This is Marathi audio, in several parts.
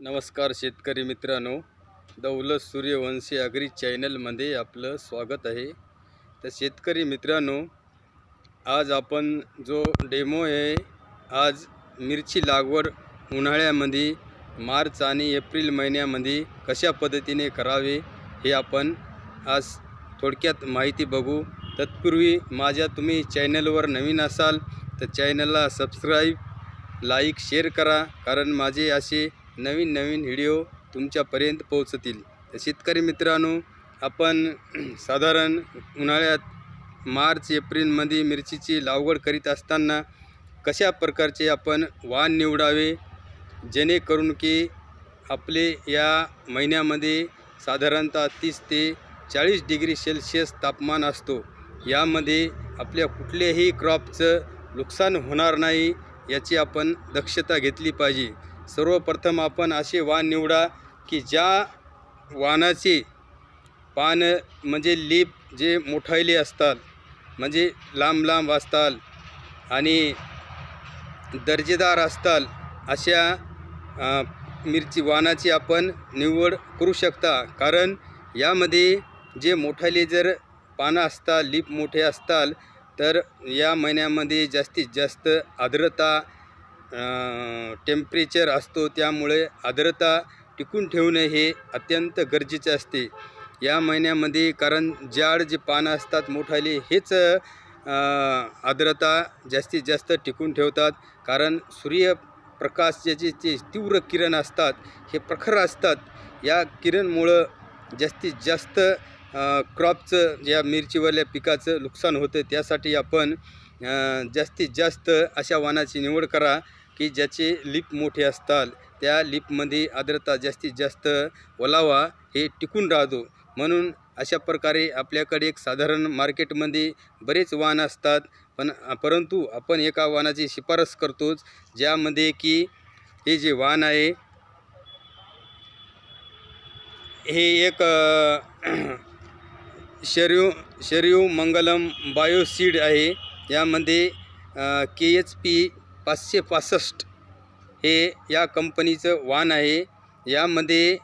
नमस्कार शेतकरी मित्रांनो. दौलत सूर्यवंशी अग्री चॅनलमध्ये आपलं स्वागत आहे. तर शेतकरी मित्रांनो आज आपण जो डेमो आहे आज मिरची लागवड उन्हाळ्यामध्ये मार्च आणि एप्रिल महिन्यामध्ये कशा पद्धतीने करावे हे आपण आज थोडक्यात माहिती बघू. तत्पूर्वी माझ्या तुम्ही चॅनलवर नवीन असाल तर चॅनलला सबस्क्राईब लाईक शेअर करा. कारण माझे असे नवीन नवीन व्हिडिओ तुमच्यापर्यंत पोहोचतील. शेतकरी मित्रांनो आपण साधारण उन्हाळ्यात मार्च एप्रिलमध्ये मिरचीची लागवड करीत असताना कशा प्रकारचे आपण वाण निवडावे? जेणेकरून की आपले या महिन्यामध्ये साधारणतः तीस ते चाळीस डिग्री सेल्सिअस तापमान असतो. यामध्ये आपल्या कुठल्याही क्रॉपचं नुकसान होणार नाही याची आपण दक्षता घेतली पाहिजे. सर्वप्रथम आपण असे वाण निवडा की ज्या वाणाचे पानं म्हणजे लीप जे मोठायले असतात म्हणजे लांब लांब असतात आणि दर्जेदार असतात अशा मिरची वाणाची आपण निवड करू शकता. कारण यामध्ये जे मोठाले जर पानं असतात लीप मोठे असतात तर या महिन्यामध्ये जास्तीत जास्त आर्द्रता टेम्परेचर असतो त्यामुळे आर्द्रता टिकून ठेवणे हे अत्यंत गरजेचे असते. या महिन्यामध्ये कारण जाड जे पानं असतात मोठाले हेच आर्द्रता जास्तीत जास्त टिकून ठेवतात. कारण सूर्यप्रकाशचे जे जे तीव्र किरण असतात हे प्रखर असतात. या किरणमुळं जास्तीत जास्त क्रॉपचं या मिरचीवाल्या पिकाचं नुकसान होतं. त्यासाठी आपण जास्तीत जास्त अशा वाणाची निवड करा की ज्याचे लिप मोठे असतात त्या लिपमध्ये आर्द्रता जास्तीत जास्त ओलावा हे टिकून राहतो. म्हणून अशा प्रकारे आपल्याकडे एक साधारण मार्केटमध्ये बरेच वाण असतात. पण परंतु आपण एका वाणाची शिफारस करतोच ज्यामध्ये की हे जे वाण आहे हे एक शरीव शर्यू मंगलम बायोसीड आहे. यामध्ये के एच पी पाचशे पासष्ट हे या कंपनीचं वाण आहे. यामध्ये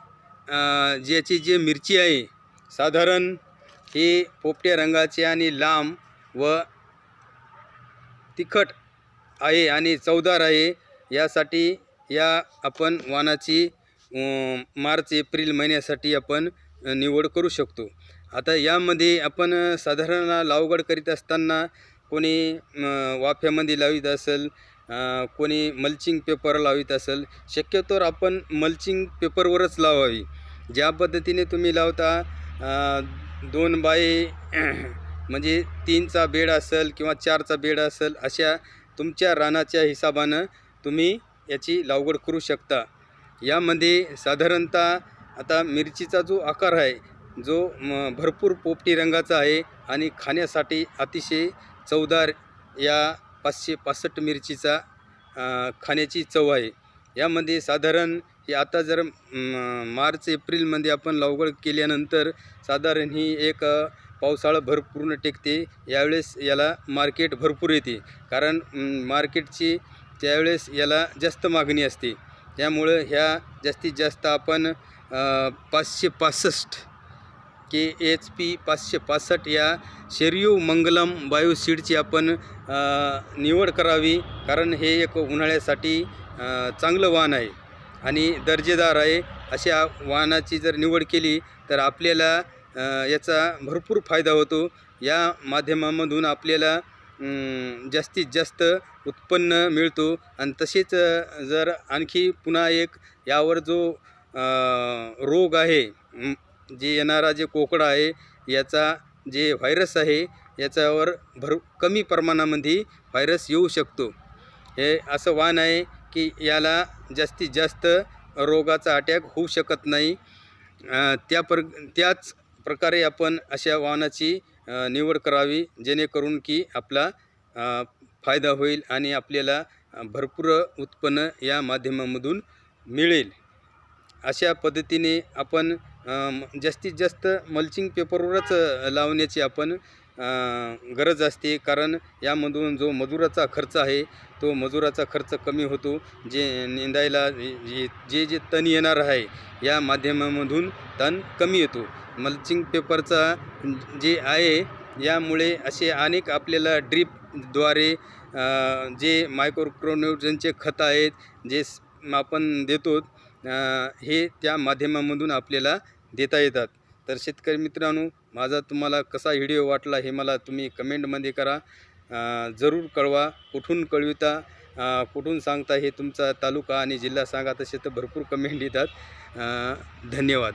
ज्याची जी मिरची आहे साधारण ही पोपट्या रंगाची आणि लांब व तिखट आहे आणि चवदार आहे. यासाठी या आपण वाणाची मार्च एप्रिल महिन्यासाठी आपण निवड करू शकतो. आता यामध्ये आपण साधारण लावगड करीत असताना कोणी वाफ्यामध्ये लावित असेल कोणी मल्चिंग पेपर लावित असेल शक्यतोवर आपण मल्चिंग पेपरवरच लावावी. ज्या पद्धतीने तुम्ही लावता दोन बाय म्हणजे तीनचा बेड असेल किंवा चारचा बेड असेल अशा तुमच्या रानाच्या हिसाबानं तुम्ही याची लागवड करू शकता. यामध्ये साधारणतः आता मिरचीचा जो आकार आहे जो भरपूर पोपटी रंगाचा आहे आणि खाण्यासाठी अतिशय चवदार या पाचशे पासष्ट मिरचीचा खाण्याची चव आहे. यामध्ये साधारण हे आता जर मार्च एप्रिलमध्ये आपण लागवड केल्यानंतर साधारण ही एक पावसाळा भरपूर टेकते. यावेळेस याला मार्केट भरपूर येते. कारण मार्केटची त्यावेळेस याला जास्त मागणी असते. त्यामुळं ह्या जास्तीत जास्त आपण पाचशे पासष्ट के एच पी पाचशे पासष्ट या शेरियू मंगलम बायोसीडची आपण निवड करावी कारण हे एक उन्हाळ्यासाठी चांगलं वाहन आहे आणि दर्जेदार आहे. अशा वाहनाची जर निवड केली तर आपल्याला याचा भरपूर फायदा होतो. या माध्यमामधून आपल्याला जास्तीत जास्त उत्पन्न मिळतो. आणि तसेच जर आणखी पुन्हा एक यावर जो रोग आहे जे येणारा जे कोकडा आहे याचा जे व्हायरस आहे याच्यावर भर कमी प्रमाणामध्ये व्हायरस येऊ शकतो. हे असं वाण आहे की याला जास्तीत जास्त रोगाचा अटॅक होऊ शकत नाही. त्या प्र त्याच प्रकारे आपण अशा वाहनाची निवड करावी जेणेकरून की आपला फायदा होईल आणि आपल्याला भरपूर उत्पन्न या माध्यमामधून मिळेल. अशा पद्धतीने आपण जास्तीत जास्त मल्चिंग पेपरवरच लावण्याची आपण गरज असते. कारण यामधून जो मजुराचा खर्च आहे तो मजुराचा खर्च कमी होतो. जे निंदायला जे जे जे तण येणार आहे या माध्यमामधून तण कमी येतो. मल्चिंग पेपरचा जे आहे यामुळे असे अनेक आपल्याला ड्रीपद्वारे जे मायक्रोक्रोन्युट्रनचे खत आहेत जे आपण देतो हे त्या माध्यमामधून आपल्याला देता येतात. तर शेतकरी मित्रांनो माझा तुम्हाला कसा व्हिडिओ वाटला हे मला तुम्ही कमेंटमध्ये करा. जरूर कळवा. कुठून कळविता कुठून सांगता हे तुमचा तालुका आणि जिल्हा सांगा. तसे तर भरपूर कमेंट येतात. धन्यवाद.